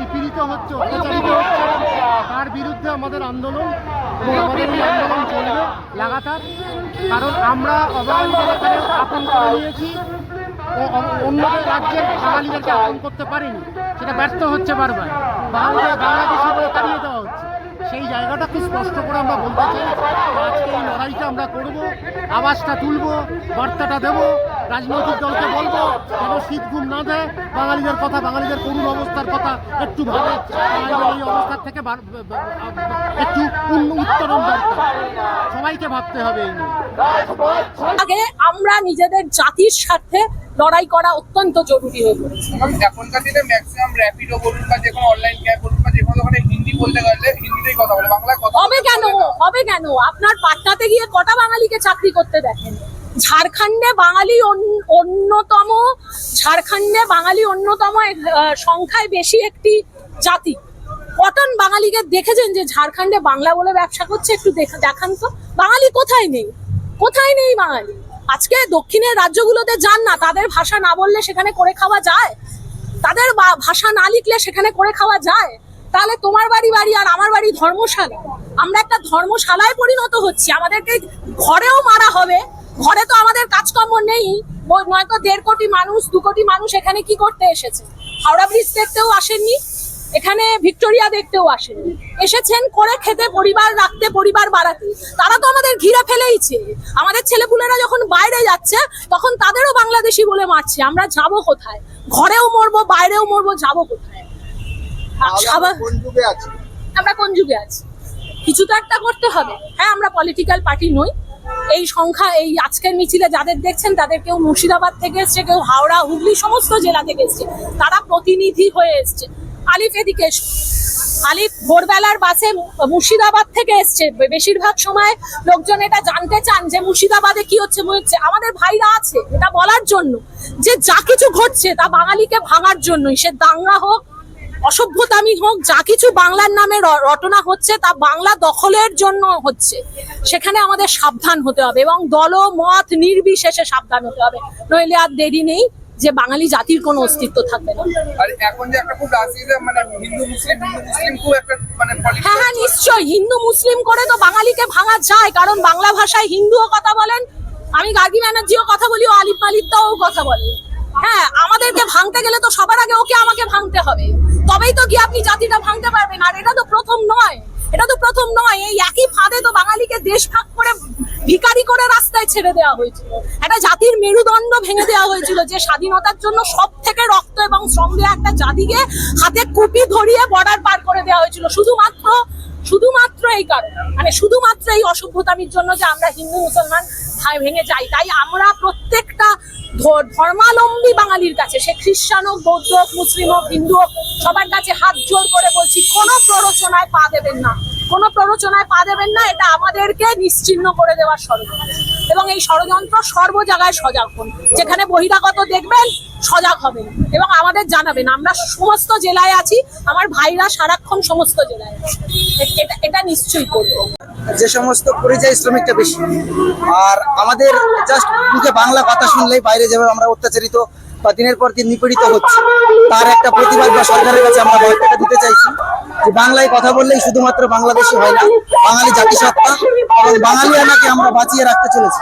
নিপীড়িত হচ্ছে অত্যাচারিত হচ্ছে, তার বিরুদ্ধে আমাদের আন্দোলন আমাদের এই আন্দোলন চলবে লাগাতার। কারণ আমরা অবাঙালি আপন করে নিয়েছি ও অ- অন্যদের রাজ্যের বাঙালিদেরকে আপন করতে পারিনি। সেটা ব্যর্থ হচ্ছে বারবার। বাংলাদেশ বাংলাদেশি বলে তাড়িয়ে দেওয়া হচ্ছে। সেই জায়গাটা খুব স্পষ্ট করে আমরা বলতে চাই। আজকে এই লড়াইটা আমরা করব আওয়াজটা তুলব বার্তাটা দেব রাজনৈতিক দলকে বলব যেন শীত ঘুম না দেয় বাঙালিদের কথা বাঙালিদের করুণ অবস্থার কথা একটু ভাবে। এই অবস্থার থেকে একটু উত্তরণ দরকার। সবাইকে ভাবতে হবে এই নিয়ে। আগে আমরা নিজেদের জাতির স্বার্থে লড়াই করা অত্যন্ত জরুরি হয়ে পড়েছে। এখনকার দিনে ম্যাক্সিমাম র্যাপিডো বলুন বা যে কোনো অনলাইন ক্যাব বলুন হিন্দি বলতে গেলে হিন্দিতেই কথা বলে বাংলায় কথা হবে কেন? হবে কেন? আপনার পাটনাতে গিয়ে কটা বাঙালিকে চাকরি করতে দেখেন? ঝাড়খণ্ডে বাঙালি অন্য- অন্যতম ঝাড়খণ্ডে বাঙালি অন্যতম সংখ্যায় বেশি একটি জাতি। কটন বাঙালিকে দেখেছেন যে ঝাড়খণ্ডে বাংলা বলে ব্যবসা করছে? একটু দেখ- দেখান তো। বাঙালি কোথায় নেই? কোথায় নেই বাঙালি? আজকে দক্ষিণের রাজ্যগুলোতে যান না তাদের ভাষা না বললে সেখানে করে খাওয়া যায়? তাদের ভাষা না লিখলে সেখানে করে খাওয়া যায়? তাহলে তোমার বাড়ি বাড়ি আর আমার বাড়ি ধর্মশালা। আমরা একটা ধর্মশালায় পরিণত হচ্ছি। আমাদেরকে ঘরেও মারা হবে। ঘরে তো আমাদের কাজকর্ম নেই। নয়তো দেড় কোটি মানুষ, দু কোটি মানুষ এখানে কি করতে এসেছে? হাওড়া ব্রিজ দেখতেও আসেননি। এখানে ভিক্টোরিয়া দেখতেও আসেননি। এসেছেন করে খেতে, পরিবার রাখতে, পরিবার বাড়াতে। তারা তো আমাদের ঘিরে ফেলেইছে। আমাদের ছেলেপুলেরা যখন বাইরে যাচ্ছে, তখন তাদেরও বাংলাদেশি বলে মারছে। আমরা যাব কোথায়? ঘরেও মরবো, বাইরেও মরবো, যাব কোথায়? আমরা কোন যুগে আছি? আমরা কোন যুগে আছি? কিছু তো একটা করতে হবে। হ্যাঁ আমরা পলিটিক্যাল পার্টি নই। এই সংখ্যা এই আজকের মিছিলে যাদের দেখছেন তাদের কেউ মুর্শিদাবাদ থেকে এসছে কেউ হাওড়া হুগলি সমস্ত জেলা থেকে এসছে। তারা প্রতিনিধি হয়ে এসছে। আলিফ এদিকে আলিফ ভোরবেলার বাসে মুর্শিদাবাদ থেকে এসছে। বেশিরভাগ সময় লোকজন এটা জানতে চান যে মুর্শিদাবাদে কি হচ্ছে হচ্ছে। আমাদের ভাইরা আছে এটা বলার জন্য যে যা কিছু ঘটছে তা বাঙালিকে ভাঙার জন্যই। সে দাঙ্গা হোক অসভ্যতামি হোক যা কিছু বাংলার নামে রটনা হচ্ছে তা বাংলা দখলের জন্য হচ্ছে। সেখানে আমাদের সাবধান হতে হবে এবং দল মত নির্বিশেষে সাবধান হতে হবে। নইলে আর দেরি নেই যে বাঙালি জাতির কোনো অস্তিত্ব থাকবে না। মানে মানে হ্যাঁ হ্যাঁ চলছে। নিশ্চয়ই। হিন্দু মুসলিম করে তো বাঙালিকে ভাঙা যায় কারণ বাংলা ভাষায় হিন্দুও কথা বলেন আমি গার্গী ব্যানার্জিও কথা বলি ও আলিফ মালিকটাও কথা বলে। হ্যাঁ আমাদেরকে ভাঙতে গেলে তো সবার আগে ওকে আমাকে ভাঙতে হবে। তবেই তো গিয়ে আপনি জাতিটা ভাঙতে পারবেন। আর এটা তো প্রথম নয়। এটা তো প্রথম নয়। এই একই ফাঁদে তো বাঙালিকে দেশ ভাগ করে ভিকারি করে রাস্তায় ছেড়ে দেওয়া হয়েছিল। একটা জাতির মেরুদণ্ড ভেঙে দেওয়া হয়েছিল যে স্বাধীনতার জন্য সব থেকে রক্ত এবং শ্রম একটা জাতিকে হাতে কুপি ধরিয়ে বর্ডার পার করে দেওয়া হয়েছিল। শুধুমাত্র শুধুমাত্র এই কারণে। মানে শুধুমাত্র এই অসভ্যতামির জন্য যে আমরা হিন্দু, মুসলমান ভাই ভেঙে যাই, তাই আমরা প্রত্যেকটা ধ- ধর্মাবলম্বী বাঙালির কাছে, সে খ্রিস্টান হোক, বৌদ্ধ হোক, মুসলিম হোক, হিন্দু হোক সবার কাছে হাত জোর করে বলছি, কোনো প্ররোচনায় পা দেবেন না। কোনো প্ররোচনায় পা দেবেন না, এটা আমাদেরকে নিশ্চিহ্ন করে দেওয়ার ষড়যন্ত্র। এবং এই ষড়যন্ত্র সর্ব জায়গায় সজাগ হন। যেখানে বহিরাগত দেখবেন, সজাগ হবেন। এবং আমাদের জানাবেন, আমরা সমস্ত জেলায় আছি, আমার ভাইরা সারাক্ষণ সমস্ত জেলায় এটা এটা নিশ্চয়ই করব। যে সমস্ত পরিযায়ী শ্রমিকটা বেশি, আর আমাদের জাস্ট মুখে বাংলা কথা শুনলেই বাইরে যাবে, আমরা অত্যাচারিত বা দিনের পর দিন নিপীড়িত হচ্ছে। তার একটা প্রতিবাদ বা সরকারের কাছে আমরা বয়সটা দিতে চাইছি যে বাংলায় কথা বললেই শুধুমাত্র বাংলাদেশি হয় না, বাঙালি জাতিসত্তা এবং বাঙালিয়ানাকে আমরা বাঁচিয়ে রাখতে চলেছি।